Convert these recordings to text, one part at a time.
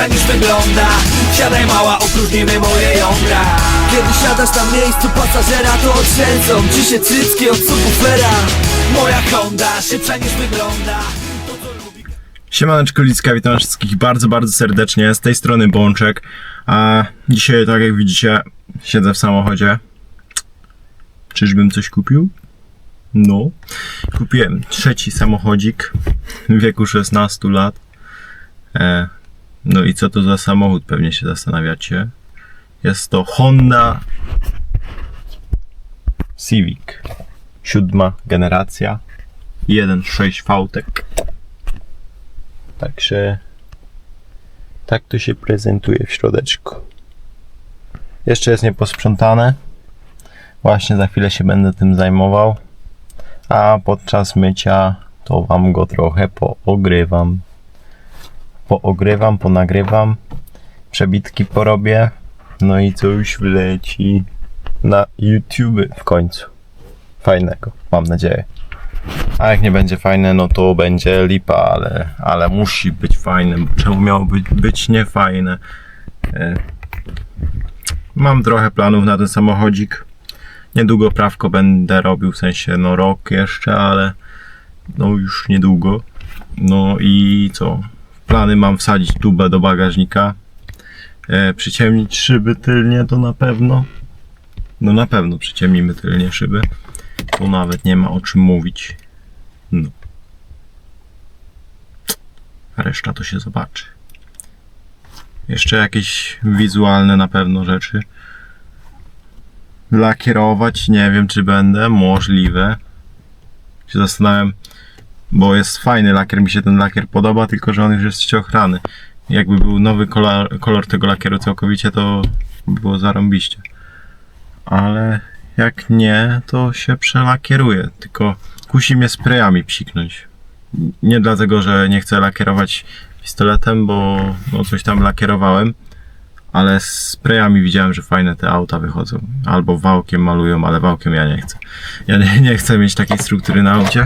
szybsza niż wygląda Siadaj mała, moje jądra Kiedy siadasz na miejscu pasażera to Ci się cycki od subwoofera Moja Honda, szybsza niż wygląda Siemaneczko Licka, witam wszystkich bardzo, bardzo serdecznie. Z tej strony Bączek. A dzisiaj, tak jak widzicie, siedzę w samochodzie. Czyżbym coś kupił? No. Kupiłem trzeci samochodzik w wieku 16 lat. E, no i co to za samochód, pewnie się zastanawiacie. Jest to Honda Civic. Siódma generacja. 1.6 V-Tech. Także tak to się prezentuje w środeczku. Jeszcze jest nieposprzątane. Właśnie za chwilę się będę tym zajmował. A podczas mycia to wam go trochę poogrywam. Poogrywam, ponagrywam. Przebitki porobię. No i coś wleci na YouTube w końcu. Fajnego, mam nadzieję. A jak nie będzie fajne, no to będzie lipa, ale, ale musi być fajne. Czemu miało być, być niefajne? E, Mam trochę planów na ten samochodzik. Niedługo prawko będę robił, w sensie no rok jeszcze, ale no już niedługo. No i co? Plany mam wsadzić tubę do bagażnika. E, przyciemnić szyby tylnie to na pewno. No na pewno przyciemnimy tylnie szyby. Tu nawet nie ma o czym mówić. No. Reszta to się zobaczy. Jeszcze jakieś wizualne na pewno rzeczy. Lakierować, nie wiem czy będę, możliwe. Się zastanawiam, bo jest fajny lakier, mi się ten lakier podoba, tylko że on już jest ściochrany. Jakby był nowy kolor, kolor tego lakieru całkowicie, to by było zarąbiście. Ale jak nie, to się przelakieruje. Tylko kusi mnie sprayami psiknąć. Nie dlatego, że nie chcę lakierować pistoletem, bo no coś tam lakierowałem, ale sprayami widziałem, że fajne te auta wychodzą. Albo wałkiem malują, ale wałkiem ja nie chcę. Ja nie, nie chcę mieć takiej struktury na aucie.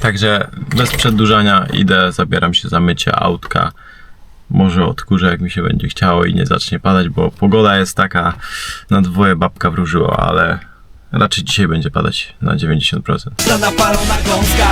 Także bez przedłużania idę, zabieram się za mycie autka. Może odkurzę jak mi się będzie chciało i nie zacznie padać, bo pogoda jest taka, na dwoje babka wróżyła, ale raczej dzisiaj będzie padać na 90%. Ta napalona gąska.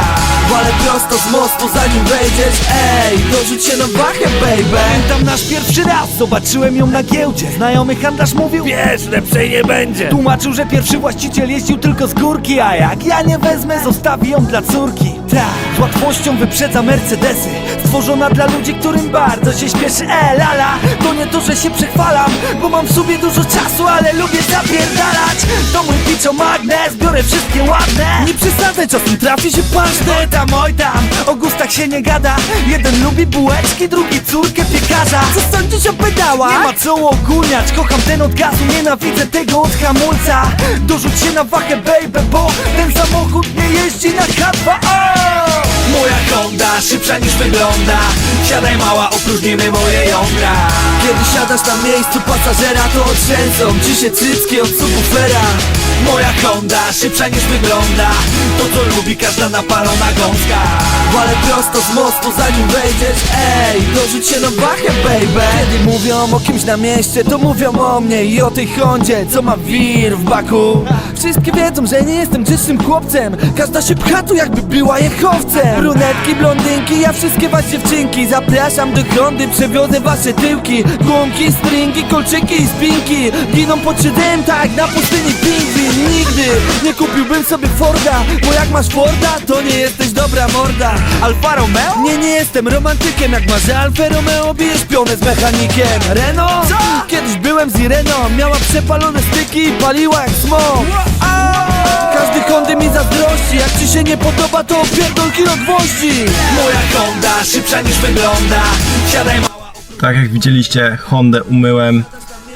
Walę prosto z mostu zanim wejdziesz. Ej, dorzuć się na wachę baby. Pamiętam nasz pierwszy raz, zobaczyłem ją na giełdzie. Znajomy handlarz mówił, wiesz, lepszej nie będzie. Tłumaczył, że pierwszy właściciel jeździł tylko z górki A jak ja nie wezmę, zostawi ją dla córki. Tak, z łatwością wyprzedza Mercedesy. Stworzona dla ludzi, którym bardzo się śpieszy. E, lala, to nie to, że się przechwalam Bo mam w sobie dużo czasu, ale lubię zapierdalać. To mój biorę wszystkie ładne. Nie przesadzaj, czasem trafi się pasztet Oj tam, oj tam, o gustach się nie gada. Jeden lubi bułeczki, drugi córkę piekarza. Co sądzisz o pedałach? nie ma co ogólniać, kocham ten od gazu, nienawidzę tego od hamulca. Dorzuć się na wachę baby, bo ten samochód nie jeździ na K2O Moja Honda, szybsza niż wygląda. Siadaj mała, opróżnimy moje jądra. Kiedy siadasz na miejscu pasażera to otrzęsą Ci się cycki od subwoofera. Moja Honda, szybsza niż wygląda. To co lubi każda napalona gąska. Walę prosto z mostu zanim wejdziesz Ej, dorzuć się na wachę baby. Kiedy mówią o kimś na mieście to mówią o mnie I o tej Hondzie, co ma wir w baku. Wszystkie wiedzą, że nie jestem grzecznym chłopcem. Każda się pcha tu jakby była jechowcem. Brunetki, blondynki, ja wszystkie was dziewczynki. Zapraszam do Hondy, przewiozę wasze tyłki. Gumki, stringi, kolczyki i spinki. Giną pod siedem tak na pustyni pingwin. Nigdy nie kupiłbym sobie Forda Bo jak masz Forda, to nie jesteś dobra morda. Alfa Romeo? nie, nie jestem romantykiem. Jak masz Alfa Romeo, bijesz pionę z mechanikiem. Renault? Co? Kiedyś byłem z Ireną Miała przepalone styki i paliła jak smog się nie podoba, to kilo gwoździ Moja Honda, szybsza niż wygląda Siadaj mała Tak jak widzieliście, Hondę umyłem.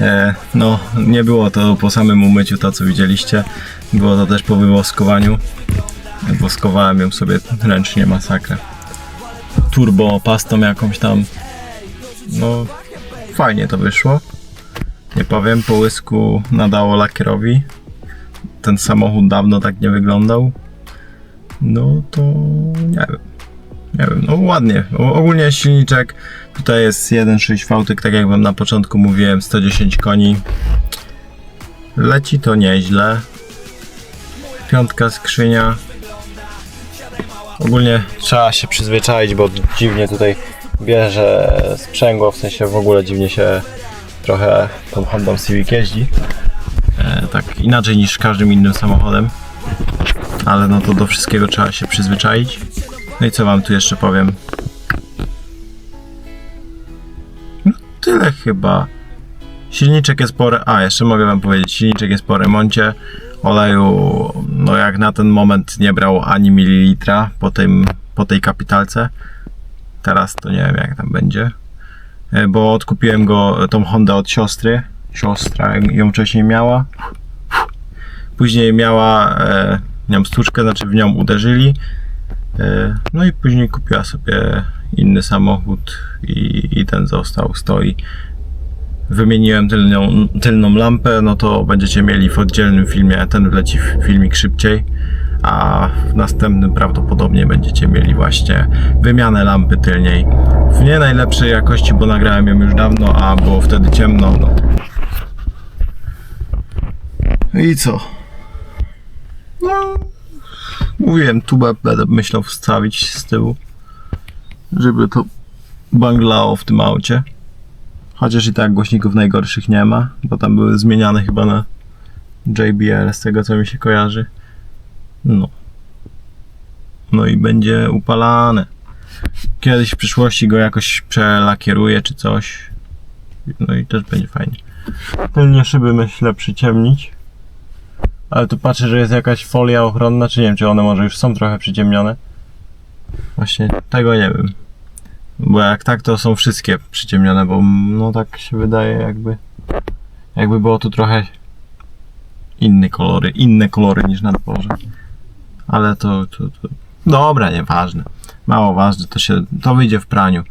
E, no, nie było to po samym umyciu to, co widzieliście. Było to też po wywoskowaniu. Woskowałem ją sobie ręcznie, masakrę. Turbo pastą jakąś tam. No, fajnie to wyszło. Nie powiem, połysku nadało lakierowi. Ten samochód dawno tak nie wyglądał. No to nie wiem. nie wiem, no ładnie. Ogólnie silniczek, tutaj jest 1.6 V, tak jak wam na początku mówiłem, 110 koni. Leci to nieźle. Piątka skrzynia. Ogólnie trzeba się przyzwyczaić, bo dziwnie tutaj bierze sprzęgło, w sensie w ogóle dziwnie się trochę tą Hondą Civic jeździ. E, tak inaczej niż każdym innym samochodem. Ale no to do wszystkiego trzeba się przyzwyczaić. No i co wam tu jeszcze powiem? No tyle chyba. Silniczek jest po... A, jeszcze mogę wam powiedzieć, silniczek jest po remoncie. Oleju, no jak na ten moment nie brał ani mililitra po, tym, po tej kapitalce. Teraz to nie wiem jak tam będzie. E, Bo odkupiłem go, tą Hondę od siostry. Siostra ją wcześniej miała. Później miała e, nią stłuczkę, znaczy w nią uderzyli. E, No i później kupiła sobie inny samochód i, i ten został, stoi. Wymieniłem tylną, tylną lampę, no to będziecie mieli w oddzielnym filmie, ten wleci w filmik szybciej, a w następnym prawdopodobnie będziecie mieli właśnie wymianę lampy tylniej. W nie najlepszej jakości, bo nagrałem ją już dawno, a było wtedy ciemno. No. I co? No, Mówiłem, tubę będę myślał wstawić z tyłu, żeby to banglało w tym aucie. Chociaż i tak głośników najgorszych nie ma, bo tam były zmieniane chyba na JBL, z tego co mi się kojarzy. No. No i będzie upalane. Kiedyś w przyszłości go jakoś przelakieruję czy coś. No i też będzie fajnie. Tylnie szyby myślę przyciemnić. Ale tu patrzę, że jest jakaś folia ochronna, czy nie wiem, czy one może już są trochę przyciemnione. Właśnie tego nie wiem. Bo jak tak, to są wszystkie przyciemnione, bo no tak się wydaje jakby jakby było tu trochę inne kolory, inne kolory niż na dworze. Ale to, to, to dobra, nieważne. Mało ważne, to się, to wyjdzie w praniu.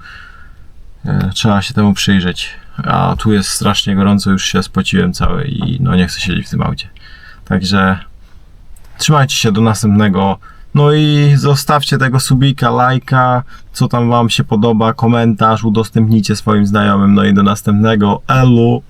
E, Trzeba się temu przyjrzeć. A tu jest strasznie gorąco, już się spociłem cały i no nie chcę siedzieć w tym aucie. Także trzymajcie się do następnego. No i zostawcie tego subika, lajka, co tam wam się podoba, komentarz, udostępnijcie swoim znajomym. No i do następnego. Elu!